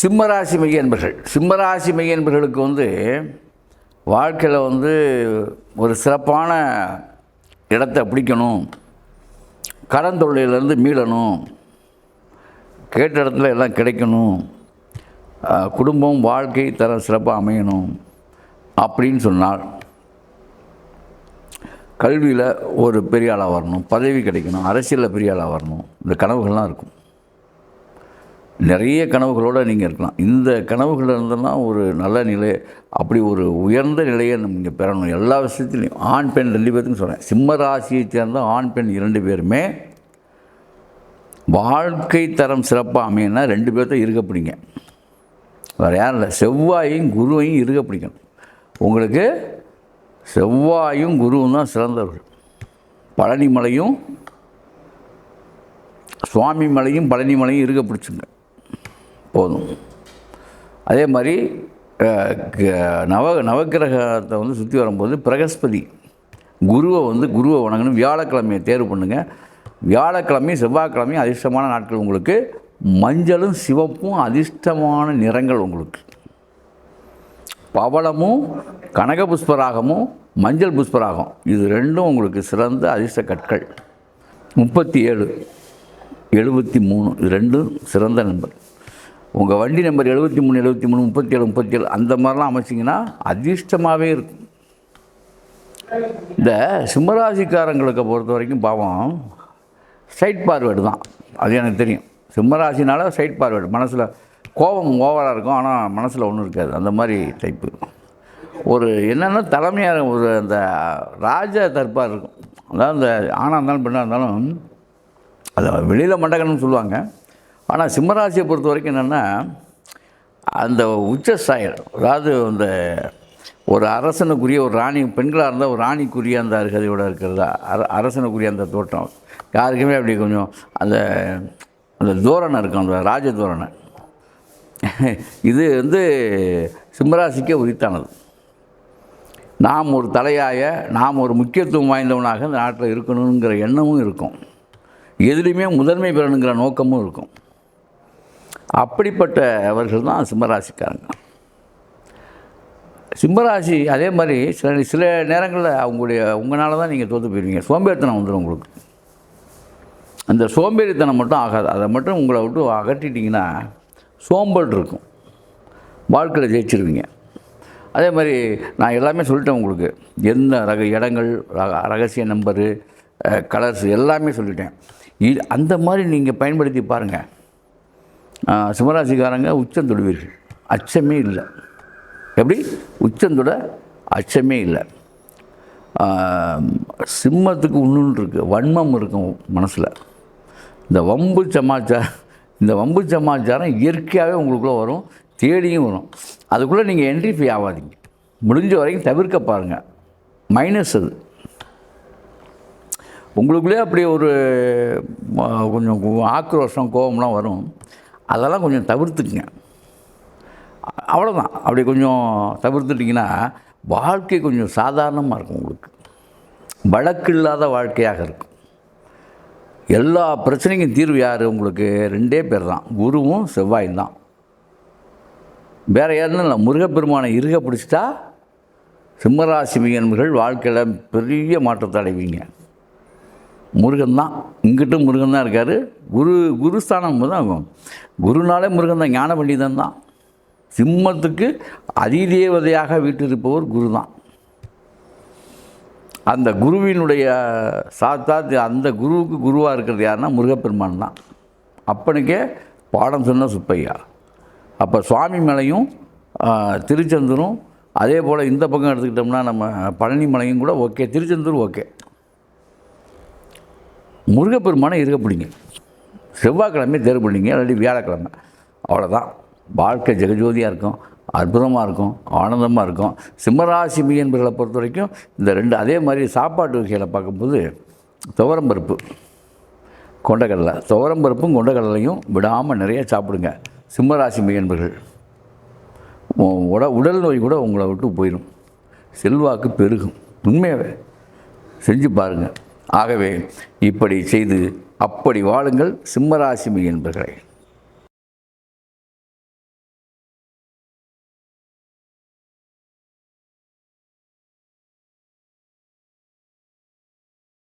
சிம்மராசி மைய என்பர்கள் சிம்மராசி மைய என்பர்களுக்கு வந்து வாழ்க்கையில் வந்து ஒரு சிறப்பான இடத்தை பிடிக்கணும். கடன் தொல்லையிலேருந்து மீளணும். கேட்ட இடத்துல எல்லாம் கிடைக்கணும். குடும்பம் வாழ்க்கை தரம் சிறப்பாக அமையணும் அப்படின்னு சொன்னால் கல்வியில் ஒரு பெரிய ஆளாக வரணும். பதவி கிடைக்கணும். அரசியலில் பெரிய ஆளாக வரணும். இந்த கனவுகள்லாம் இருக்கும். நிறைய கனவுகளோடு நீங்கள் இருக்கலாம். இந்த கனவுகள் இருந்தெல்லாம் ஒரு நல்ல நிலை அப்படி ஒரு உயர்ந்த நிலையை நீங்கள் பெறணும். எல்லா விஷயத்துலையும் ஆண் பெண் ரெண்டு பேருக்கும் சொல்கிறேன் சிம்ம ராசியை சேர்ந்த ஆண் பெண் இரண்டு பேருமே வாழ்க்கை தரம் சிறப்பாக அமையினா ரெண்டு பேர்த்த இருக்க பிடிங்க. வேறு யாரும் இல்லை. செவ்வாயும் குருவையும் இருக்க பிடிக்கணும். உங்களுக்கு செவ்வாயும் குருவும் தான் சிறந்தவர்கள். பழனி மலையும் சுவாமி மலையும் பழனி மலையும் இருக்க பிடிச்சுங்க. போதும். அதே மாதிரி நவ நவக்கிரகத்தை வந்து சுற்றி வரும்போது பிரகஸ்பதி குருவை வந்து குருவை வணங்கணும். வியாழக்கிழமையை தேர்வு பண்ணுங்கள் வியாழக்கிழமையும் செவ்வாய்க்கிழமையும் அதிர்ஷ்டமான நாட்கள் உங்களுக்கு. மஞ்சளும் சிவப்பும் அதிர்ஷ்டமான நிறங்கள் உங்களுக்கு. பவளமும் கனக புஷ்பராகமும் மஞ்சள் புஷ்பராகம். இது ரெண்டும் உங்களுக்கு சிறந்த அதிர்ஷ்ட கற்கள். முப்பத்தி ஏழு எழுபத்தி மூணு இது ரெண்டும் சிறந்த நம்பர் உங்கள் வண்டி நம்பர் எழுபத்தி மூணு எழுபத்தி மூணு முப்பத்தி ஏழு முப்பத்தி ஏழு அந்த மாதிரிலாம் அமைச்சிங்கன்னா அதிர்ஷ்டமாகவே இருக்கும். இந்த சிம்மராசிக்காரங்களுக்கு பொறுத்த வரைக்கும் பாவம் சைட் பார்வேர்டு தான். அது எனக்கு தெரியும். சிம்மராசினால சைட் பார்வேர்டு மனசில் கோபம் ஓவராக இருக்கும். ஆனால் மனசில் ஒன்றும் இருக்காது. அந்த மாதிரி டைப்பு ஒரு என்னென்னா தலைமையாக ஒரு அந்த ராஜ தற்பாக இருக்கும். அதாவது அந்த ஆணாக இருந்தாலும் பெண்ணாக இருந்தாலும் அதை வெளியில் மண்டகன்னு சொல்லுவாங்க. ஆனால் சிம்மராசியை பொறுத்த வரைக்கும் என்னென்னா அந்த உச்ச சாயல் அதாவது அந்த ஒரு அரசனுக்குரிய ஒரு ராணி பெண்களாக இருந்தால் ஒரு ராணிக்குரிய அந்த அருகதையோடு இருக்கிறதா? அர அரசனுக்குரிய அந்த தோட்டம். யாருக்குமே அப்படி கொஞ்சம் அந்த அந்த தோரணை இருக்கும் அந்த ராஜ தோரணை. இது வந்து சிம்மராசிக்கே உரித்தானது. நாம் ஒரு தலையாய நாம் ஒரு முக்கியத்துவம் வாய்ந்தவனாக இந்த நாட்டில் இருக்கணுங்கிற எண்ணமும் இருக்கும். எதுலேயுமே முதன்மை பெறணுங்கிற நோக்கமும் இருக்கும். அப்படிப்பட்டவர்கள் தான் சிம்மராசிக்காரங்க. சிம்மராசி அதே மாதிரி சில சில நேரங்களில் அவங்களுடைய உங்களால் தான் நீங்கள் தோற்று போயிருவீங்க. சோம்பேறித்தனம் வந்துடும் உங்களுக்கு. அந்த சோம்பேறித்தனம் மட்டும் ஆகாது. அதை மட்டும் உங்களை விட்டு அகற்றிட்டிங்கன்னா சோம்பல் இருக்கும். வாழ்க்கையில் ஜெயிச்சிருவீங்க. அதே மாதிரி நான் எல்லாமே சொல்லிட்டேன் உங்களுக்கு. எந்த ரக இடங்கள் ரக ரகசிய நம்பரு கலர்ஸ் எல்லாமே சொல்லிட்டேன். இது அந்த மாதிரி நீங்கள் பயன்படுத்தி பாருங்கள் சிம்மராசிக்காரங்க உச்சம் தொடுவீர்கள். அச்சமே இல்லை. எப்படி? உச்சந்தொட அச்சமே இல்லை. சிம்மத்துக்கு ஒன்றுன்னு இருக்குது வன்மம் இருக்கும் மனசில். இந்த வம்பு சமாச்சாரம் இந்த வம்பு சமாச்சாரம் இயற்கையாகவே உங்களுக்குள்ளே வரும் தேடியும் வரும். அதுக்குள்ளே நீங்கள் என்ட்ரிஃபை ஆகாதீங்க. முடிஞ்ச வரைக்கும் தவிர்க்க பாருங்கள் மைனஸ் அது. உங்களுக்குள்ளே அப்படி ஒரு கொஞ்சம் ஆக்ரோஷம் கோபம்லாம் வரும். அதெல்லாம் கொஞ்சம் தவிர்த்துக்குங்க. அவ்வளோதான் அப்படி கொஞ்சம் தவிர்த்துட்டிங்கன்னா வாழ்க்கை கொஞ்சம் சாதாரணமாக இருக்கும் உங்களுக்கு. வழக்கு இல்லாத வாழ்க்கையாக இருக்கும். எல்லா பிரச்சனைக்கும் தீர்வு யார்? உங்களுக்கு ரெண்டே பேர் தான் குருவும் செவ்வாயும் தான். வேறு யாரும் இல்லை. முருகப்பெருமானை இருக பிடிச்சிட்டா சிம்மராசி மீனர்கள் வாழ்க்கையில் பெரிய மாற்றத்தை அடைவீங்க. முருகன் தான். இங்கிட்டும் முருகன் தான் இருக்கார். குரு குருஸ்தானம் தான் ஆகும் குருனாலே முருகன் தான் ஞான பண்டிதன் தான். சிம்மத்துக்கு அதிதேவதையாக வீட்டிருப்பவர் குரு தான். அந்த குருவினுடைய சாத்தாத் அந்த குருவுக்கு குருவாக இருக்கிறது யாருன்னா முருகப்பெருமான் தான். அப்பனுக்கே பாடம் சொன்ன சுப்பையா. அப்போ சுவாமி மலையும் திருச்செந்தூரும் அதே போல் இந்த பக்கம் எடுத்துக்கிட்டோம்னா நம்ம பழனி மலையும் கூட ஓகே. திருச்செந்தூர் ஓகே. முருகப்பெருமானை இருக்க பிடிங்க. செவ்வாய்க்கிழமை தேர்வு பண்ணிங்க இல்லாட்டி வியாழக்கிழமை. அவ்வளோதான் வாழ்க்கை ஜெகஜோதியாக இருக்கும் அற்புதமாக இருக்கும் ஆனந்தமாக இருக்கும். சிம்மராசி மீன்பர்களை பொறுத்த வரைக்கும் இந்த ரெண்டு அதே மாதிரி சாப்பாட்டு வகையில் பார்க்கும்போது துவரம்பருப்பு கொண்டக்கடலை. துவரம்பருப்பும் கொண்டக்கடலையும் விடாமல் நிறைய சாப்பிடுங்க சிம்மராசி மீன்பர்கள் உட உடல் நோய் கூட உங்களை விட்டு போயிடும் செல்வாக்கு பெருகும். உண்மையாகவே செஞ்சு பாருங்கள் ஆகவே இப்படி செய்து அப்படி வாழுங்கள் சிம்மராசிமி என்பர்களே